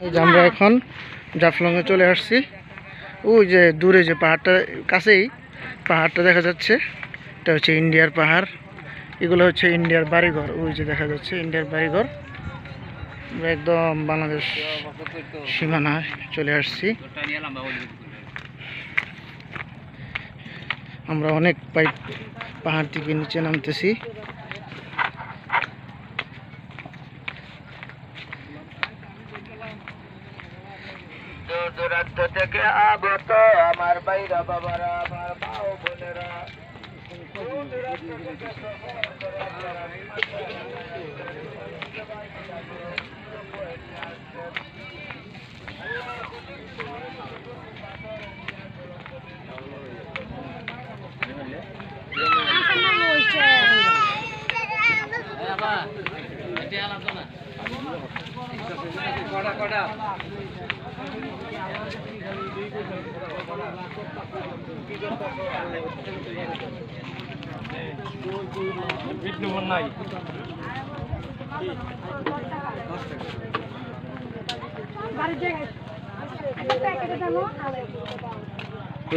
যে আমরা এখন জাফলংয়ে চলে আসছি। ওই যে দূরে যে পাহাড়টা, কাছেই পাহাড়টা দেখা যাচ্ছে। এটা হচ্ছে ইন্ডিয়ার পাহাড়। এগুলো হচ্ছে ইন্ডিয়ার বাড়িঘর। ওই যে দেখা যাচ্ছে ইন্ডিয়ার বাড়িঘর। আমরা একদম বাংলাদেশ সীমানায় চলে আসছি। আমরা অনেক পাইপ পাহাড় থেকে নিচে নামতেছি। দূর দূরান্ত থেকে আগত আমার বাইরা বাবারা, আমার মা ও বোনেরা দূর দূরান্ত থেকে সফর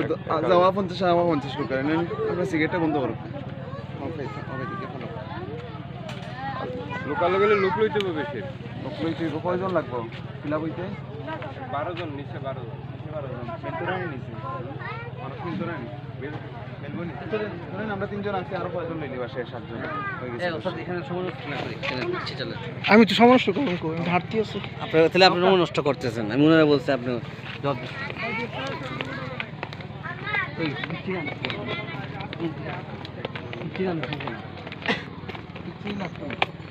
তো যাওয়া পঞ্চাশ আমার পঞ্চাশ করে। আমরা সিগারেটটা বন্ধ করো। লোকাল গেলে লোক লইতে হবে বেশি। লোক লইতে হইব, কয়জন লাগবো? ফিলাপ হইতে বারো জন নিচে বারো জন। নিচে বারো নিচে। মানুষ হয়ে আমি তো সমস্যা করব কই, আমি ঘাটতি আছে। আপনার তাহলে আপনি নষ্ট করতেছেন আমি মনে হয় বলছি আপনি জব